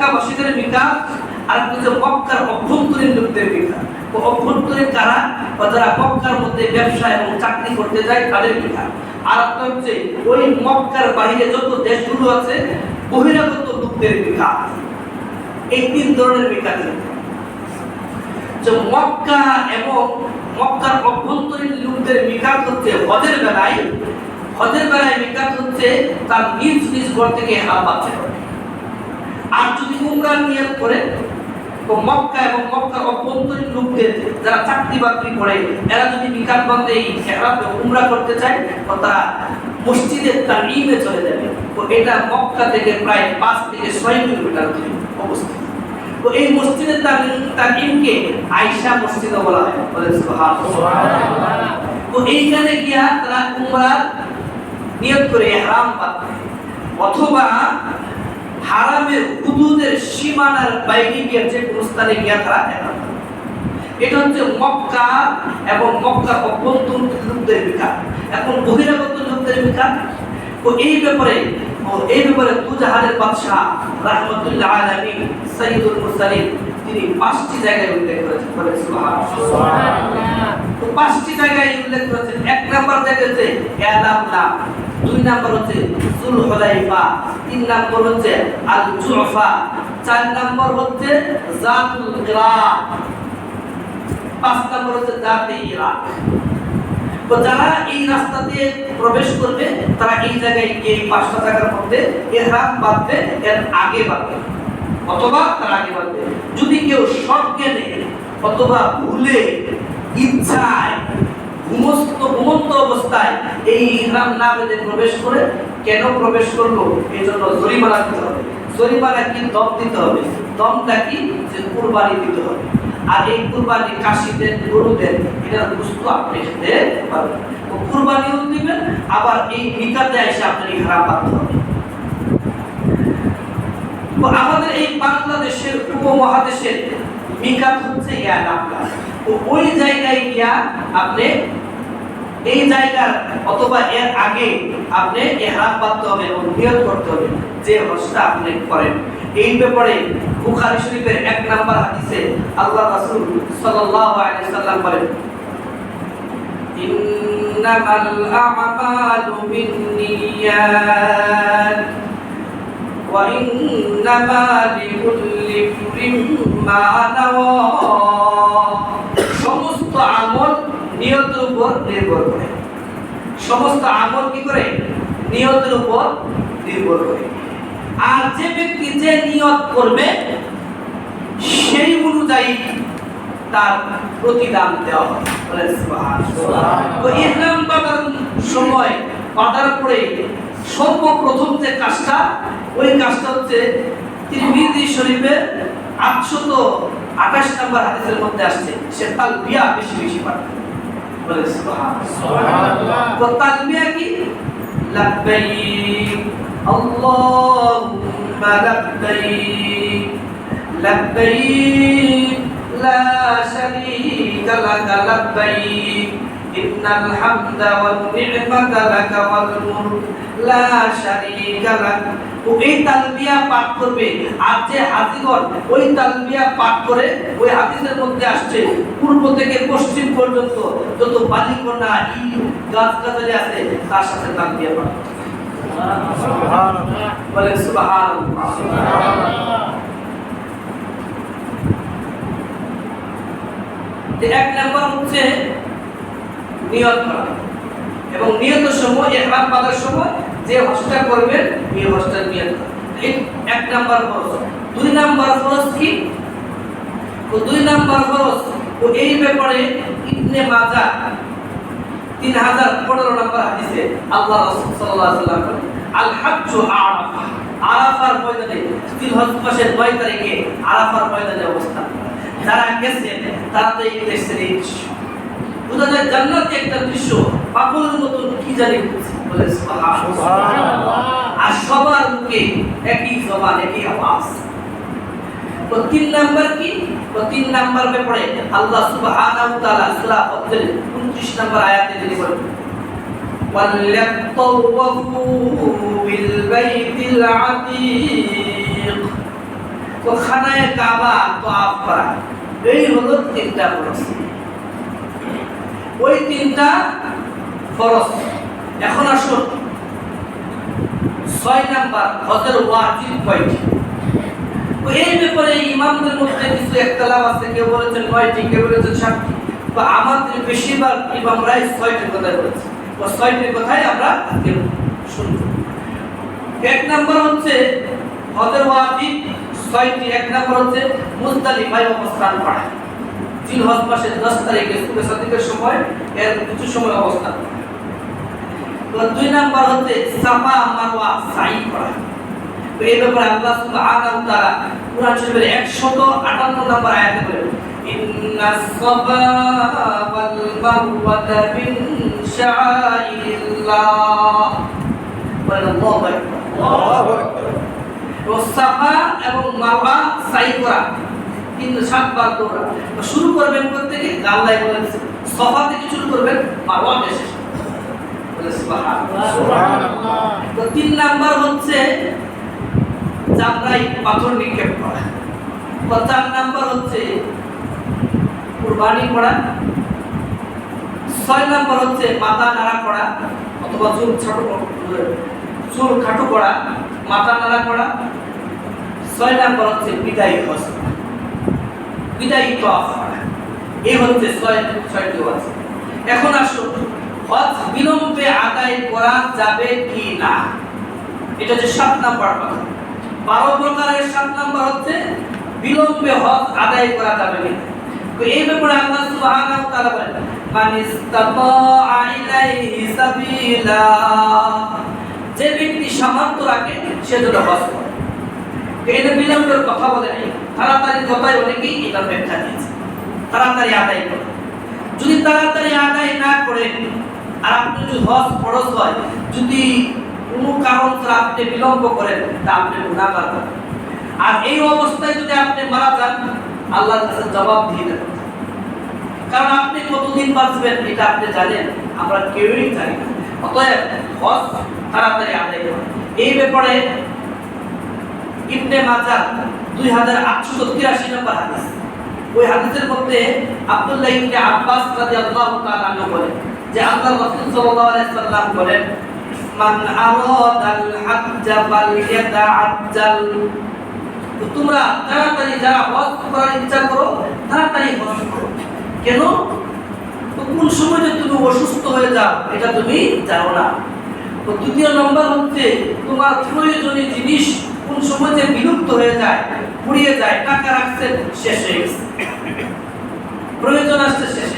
মক্কাবাসীদের বিকাশ আর মক্কার অভ্যন্তরীণ লোকদের বিকাশ তো অভ্যন্তরীণ কারা? যারা মধ্যে ব্যবসা এবং চাকরি করতে যায়, তাদের বিকাশ আর হচ্ছে ওই মক্কার বাইরে যত দেশগুলো আছে, বহিরাগত লোকদের বিকাশ এই তিন ধরনের বিকাশ যে মক্কা এবং মক্কার অভ্যন্তরীণ লোকদের বিকাশ হচ্ছে হজের বেলায়। হজের বেলায় বিকাশ হচ্ছে তার নিজ নিজ ঘর থেকে বাঁচতে হবে আর যদি উমরা নিয়ত তো মক্কা এবং মক্কার অভ্যন্তরীণ লোকদের যারা চাকরি বাকরি করে, এরা যদি এই এহরামে উমরা করতে চায়, তো তারা মসজিদের তালিমে চলে যাবে। তো এটা মক্কা থেকে প্রায় পাঁচ থেকে ছয় কিলোমিটার অবস্থিত। তো এই বলা হয়। তো এইখানে গিয়া তারা উমরা নিয়ত করে হারাম বাঁধবে অথবা হারামের হুদুদের সীমানার বাইরে গিয়ে যে কোনো স্থানে গিয়া তারা এহরাম এটা হচ্ছে মক্কা এবং মক্কার অভ্যন্তরীণ লোকদের বিকাশ। এখন বহিরাগত লোকদের বিকাশ। তো এই ব্যাপারে ও এই ব্যাপারে দুজাহানের বাদশাহ রাহমাতুল্লাহ সাইয়্যিদুল মুরসালিন তিনি পাঁচটি জায়গায় উল্লেখ করেছেন। বলে তো পাঁচটি জায়গায় উল্লেখ করেছেন। এক নাম্বার জায়গা হচ্ছে ইয়ালামলা দুই নাম্বার হচ্ছে জুল হুলাইফা তিন নাম্বার হচ্ছে আল জুফা চার নাম্বার হচ্ছে জাতুল কিরা পাঁচ নাম্বার হচ্ছে জাতে ইরাক তো যারা এই রাস্তা দিয়ে প্রবেশ করবে, তারা এই জায়গায় গিয়ে এই পাঁচটা জায়গার মধ্যে এহরাম বাঁধবে, এর আগে বাঁধবে, অথবা তার আগে বাঁধবে। যদি কেউ শর্ট অথবা ভুলে, ইচ্ছায়, ঘুমস্ত, ঘুমন্ত অবস্থায় এই ইহরাম না বেঁধে প্রবেশ করে কেন প্রবেশ করল? এই জন্য জরিমানা দিতে হবে। জরিমানা কি? দম দিতে হবে। দমটা কি? যে কুরবানি দিতে হবে। আর এই কুরবানি কাশিদের, গরুদের, এটার বস্তু আপনি খেতে পারবেন। কুরবানিও দিবেন, আবার এই এসে আপনার ইহরাম বাঁধতে হবে। আমাদের এই বাংলাদেশের উপমহাদেশের মিকাত হচ্ছে ইয়ানামলা তো ওই জায়গায় গিয়া আপনি এই জায়গার অথবা এর আগে আপনি এহরাম বাঁধতে হবে এবং নিয়ত করতে হবে যে হজটা আপনি করেন। এই ব্যাপারে বুখারি শরীফের এক নাম্বার হাদিসে আল্লাহ রাসূল সাল্লাল্লাহু আলাইহি সাল্লাম বলেন, ইন্নামাল আমালু বিন্নিয়াত ওয়া ইন্নামা লিকুল্লি ইমরিন মা নাওয়া। সমস্ত আমল নিয়তের উপর নির্ভর করে। সমস্ত আমল কি করে? নিয়তের উপর নির্ভর করে। আর যে ব্যক্তি যে নিয়ত করবে, সেই অনুযায়ী তার প্রতিদান দেওয়া বাঁধার সময় বাঁধার পরে সর্বপ্রথম যে কাজটা, ওই কাজটা হচ্ছে তিরমিজি শরীফের আটশত আঠাশ নম্বর হাদিসের মধ্যে আসছে, সে তালবিয়া বেশি বেশি পাঠে। বলে সুবহানাল্লাহ। তো তাকবীর কি? লাব্বাইক আল্লাহুম্মা লাব্বাইক লাব্বাইক লা শারীকা লাক লাব্বাইক। নি'মাতা লাকা ওয়াল মুলক লা শারীকা লাক। ও এই তালবিয়া পাঠ করবে। আর যে হাজিগণ ওই তালবিয়া পাঠ করে ওই হাদিসের মধ্যে আসছে পূর্ব থেকে পশ্চিম পর্যন্ত যত বালিকন্যা ই গাছ গাছালি আছে তার সাথে তালবিয়া পাঠ সুবহানাল্লাহ। যে এক নাম্বার হচ্ছে নিয়ত করা এবং নিয়তের সময় ইহরাম বাঁধার সময় যে হজটা করবেন, এই হজটার নিয়ত। এক নাম্বার ফরজ। দুই নাম্বার ফরজ কি? তো দুই নাম্বার ফরজ, ও এই ব্যাপারে ইবনে মাজা তিন হাজার পনেরো নম্বর হাদিসে আল্লাহ রাসূল সাল্লাল্লাহু আলাইহি আল হাজ্জু আরাফা আরাফার ময়দানে জিলহজ মাসের 9 তারিখে আরাফার ময়দানে অবস্থান যারা গেছেন তারা তো এই দেশের বোঝা যায় জান্নাতে একটা দৃশ্য পাগলের মতন কি জানি বলে সুবহানাল্লাহ আর সবার মুখে একই জবান একই আওয়াজ তো তিন নাম্বার কি তো তিন নাম্বার ব্যাপারে আল্লাহ সুবহানাহু ওয়া তাআলা সূরা ফাতির 29 নাম্বার আয়াতে তিনি বলেন وَلْيَطَّوَّفُوا بِالْبَيْتِ الْعَتِيقِ তো খানায় কাবা তো আফ করা এই হলো তিনটা ফরজ ওই তিনটা ফরজ। এখন আসুন। ছয় নাম্বার হজের ওয়াজিব কয়টি? এই ব্যাপারে ইমামদের মধ্যে কিছু একতলাপ আছে, কেউ বলেছেন নয়টি, কেউ বলেছেন সাতটি। তো আমাদের বেশিরভাগ ইমামরাই ছয়টির কথা বলেছে। তো ছয়টির কথাই আমরা শুনব। এক নাম্বার হচ্ছে হজের ওয়াজিব ছয়টি। এক নাম্বার হচ্ছে মুজদালিফায় অবস্থান করা জিল হজ মাসের দশ তারিখে সুবে সাদিকের সময় এর কিছু সময় অবস্থান। তো দুই নাম্বার হচ্ছে সাফা মারওয়া সাই করা। তো এই ব্যাপারে আল্লাহ সুবহানাহু তাআলা কুরআন শরীফের 158 নম্বর আয়াতে বলেন ইন্নাস সাফা ওয়াল মারওয়াতা মিন শাআইরিল্লাহ বলেন আল্লাহু আকবার। তো সাফা এবং মারওয়া সাই করা। কিন্তু সাতবার দৌড়া তো শুরু করবেন করতে গিয়ে আল্লাহ বলেন সফা থেকে শুরু করবেন মারওয়া সুবহানাল্লাহ। তো তিন নাম্বার হচ্ছে চামড়ায় পাথর নিক্ষেপ করা। চার নাম্বার হচ্ছে কুরবানি করা। ছয় নাম্বার হচ্ছে মাথা নাড়া করা অথবা চুল ছোট চুল খাটো করা মাথা নাড়া করা। ছয় নাম্বার হচ্ছে বিদায়ী হজ। বিদায়ী হচ্ছে ছয় ছয়টি হজ এখন আসুন, হজ বিলম্বে আদায় করা যাবে কি না? এটা হচ্ছে সাত নাম্বার কথা। বারো প্রকারের সাত নাম্বার হচ্ছে, বিলম্বে হজ আদায় করা যাবে এই ব্যাপারে আল্লাহ সুবহানাহু বলেন যে ব্যক্তি সামর্থ্য রাখে, সে করে। এটা বিলম্বের কথা বলে নাই। তাড়াতাড়ি কথায় অনেকেই এটা ব্যাখ্যা দিয়েছে। তাড়াতাড়ি আদায় করে। যদি তাড়াতাড়ি আদায় না করে আর আপনি যদি হজ খরচ হয়, যদি কোনো কারণ ছাড়া আপনি বিলম্ব করেন, তা আপনি গুণাগার হবেন। আর এই অবস্থায় যদি আপনি মারা যান, আল্লাহর কাছে জবাব দিয়ে দেবেন। কারণ আপনি কতদিন বাঁচবেন, এটা আপনি জানেন, আমরা কেউই জানি না। অতএব হজ তাড়াতাড়ি আদায় করুন এই ব্যাপারে ইবনে মাজাহ দুই হাজার আটশো তিরাশি নম্বর হাদিস। ওই হাদিসের মধ্যে আব্দুল্লাহ ইবনে আব্বাস তাআলা বলেন যে রাসূল সাল্লাল্লাহু আলাইহি সাল্লাম বলেন, মান আরাদাল তোমরা তাড়াতাড়ি যারা হজ করার ইচ্ছা করো, তাড়াতাড়ি হজ করো। কেন? কোন সময় যে তুমি অসুস্থ হয়ে যাও, এটা তুমি জানো না। দ্বিতীয় নম্বর হচ্ছে তোমার প্রয়োজনীয় জিনিস কোন সময় যে বিলুপ্ত হয়ে যায়, পুড়িয়ে যায়, টাকা রাখছেন শেষ হয়ে গেছে। প্রয়োজন আসছে, শেষ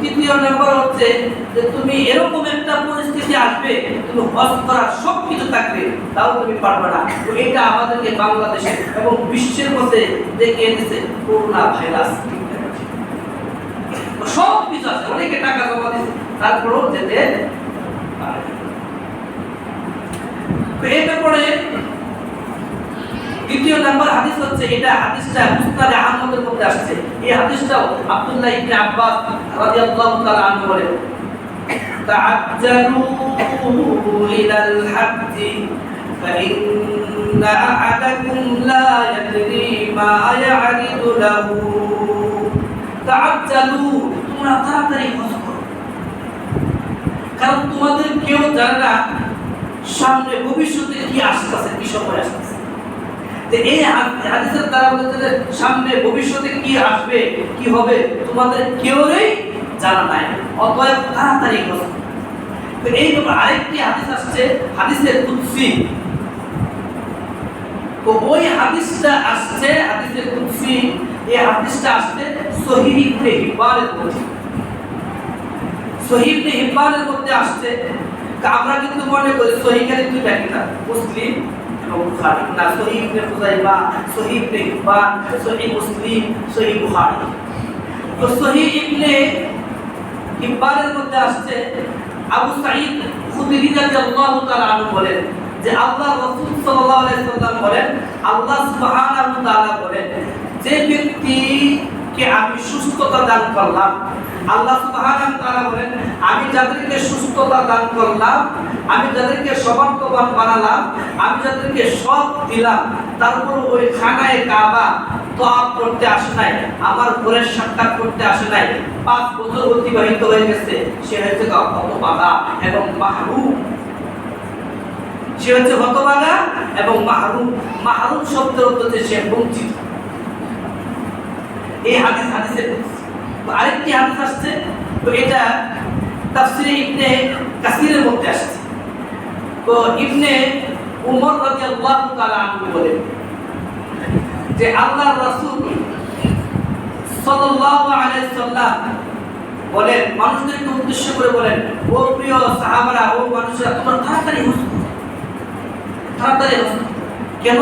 তৃতীয় নম্বর হচ্ছে যে তুমি এরকম একটা পরিস্থিতি আসবে, তুমি হজ করার সব কিছু থাকবে, তাও তুমি পারবে না। তো এটা আমাদেরকে বাংলাদেশে এবং বিশ্বের মধ্যে দেখিয়ে দিচ্ছে করোনা ভাইরাস। সব কিছু আছে অনেকে টাকা জমা দিচ্ছে তারপরেও যেতে এই ব্যাপারে দ্বিতীয় নাম্বার হাদিস হচ্ছে এটা হাদিসটা মুসনাদ আহমদের মধ্যে আসছে এই হাদিসটাও আব্দুল্লাহ ইবনে আব্বাস রাদিয়াল্লাহু তাআলা আনহু বলেন تعجلوا إلى الحج فإن أحدكم لا يدري ما يعرض له تعجلوا তোমরা তাড়াতাড়ি হজ করো কারণ তোমাদের কেউ জানে না সামনে ভবিষ্যতে কি আসতেছে কি সময় আসতেছে তো এই হাদিসের দ্বারা বলতে সামনে ভবিষ্যতে কি আসবে, কি হবে, তোমাদের কেউই জানা নাই। অতএব তাড়াতাড়ি করো। এই ব্যাপারে আরেকটি হাদিস আসছে, হাদিসের কুদসি। তো ওই হাদিসটা আসছে, হাদিসের কুদসি। এই হাদিসটা আসছে সহিহ ইবনে মধ্যে। সহিহ ইবনে মধ্যে আসছে। আমরা কিন্তু মনে করি সহিহ খালি দুইটা কিতাব মুসলিম। বুখারী না সহিহ ইবনে খুজাইমা সহিহ ইবনে হিব্বান সহিহ মুসলিম সহিহ বুখারী তো সহিহ ইবনে হিব্বানের মধ্যে আসছে আবু সাঈদ খুদরি রাদিয়াল্লাহু তাআলা আনহু বলেন যে আল্লাহ রাসূল সাল্লাল্লাহু আলাইহি সাল্লাম বলেন, আল্লাহ সুবহানাহু ওয়া তাআলা বলেন, যে ব্যক্তি সুস্থতা দান করলাম। আল্লাহ সুবহানাহু ওয়া তাআলা বলেন, আমি যাদেরকে সুস্থতা দান করলাম, আমি যাদেরকে সমান্তবান বানালাম, আমি যাদেরকে সব দিলাম তারপর ওই খানায় কাবা তোয়াব করতে আসে নাই, আমার ঘরের সাক্ষাৎ করতে আসে নাই, পাঁচ বছর অতিবাহিত হয়ে গেছে, সে হয়েছে হতবাগা এবং মাহরুম। সে হচ্ছে হতবাগা এবং মাহরুম। মাহরুম শব্দের অর্থ হচ্ছে সে বঞ্চিত। এই হাদিস হাদিসের আরেকটি হাদিস আসছে, তো এটা তাফসিরে ইবনে কাসিরের মধ্যে আসছে। তো ইবনে উমর রাদিয়াল্লাহু তাআলা আনহু বলেন যে আল্লাহর রাসূল সাল্লাল্লাহু আলাইহি বলেন, মানুষদেরকে উদ্দেশ্য করে বলেন, ও প্রিয় সাহাবারা, ও মানুষরা, তোমরা তাড়াতাড়ি হজ তাড়াতাড়ি হজ কেন?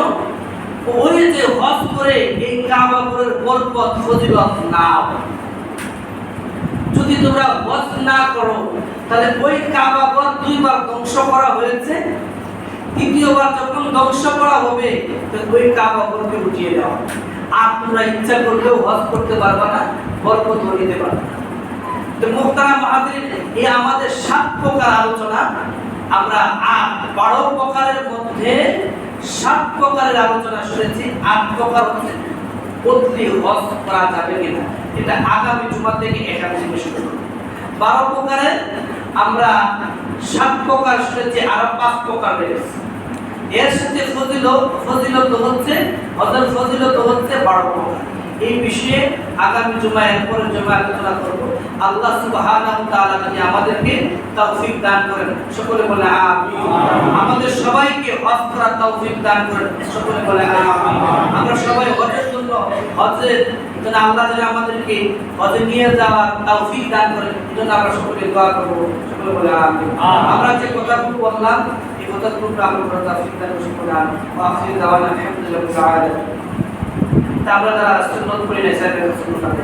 ওই যে করে এই বরকত যদি তোমরা না করো, তাহলে ওই দুইবার ধ্বংস করা হয়েছে। দ্বিতীয়বার যখন ধ্বংস করা হবে ওই উঠিয়ে দাও আর তোমরা ইচ্ছা করলেও করতে পারবে না, বরকত নিতে পারবে তো মুক্তারা মাহাদির এই আমাদের সাত প্রকার আলোচনা। আমরা আট বারো প্রকারের মধ্যে সাত প্রকারের আলোচনা শুনেছি, আট প্রকার হচ্ছে বদলি হজ করা যাবে কিনা। এটা আগামী জুমা থেকে একাদশী শুরু করব। বারো প্রকারের আমরা সাত প্রকার শুনেছি, আর পাঁচ প্রকার রয়েছে এর সাথে ফজিলত ফজিলত হচ্ছে, হজের ফজিলত হচ্ছে বারো প্রকার। এই বিষয়ে আগামী জুমা এর পরের জুমা আলোচনা করব। আল্লাহ তাআলা আমাদেরকে তৌফিক দান করেন, সকলে বলে আমাদের সবাইকে হজ করার তৌফিক দান করেন। সকলে বলে আমরা সবাই হজের জন্য হজের যেন আল্লাহ যেন আমাদেরকে হজে নিয়ে যাওয়ার তৌফিক দান করেন আমরা সকলে দোয়া করব। সকলে বলে আমরা যে কথাগুলো বললাম এই কথাগুলো আমরা করার তৌফিক দান সকলে আলহামদুলিল্লাহি আমরা যারা সুন্নত করি স্যার সুন্নত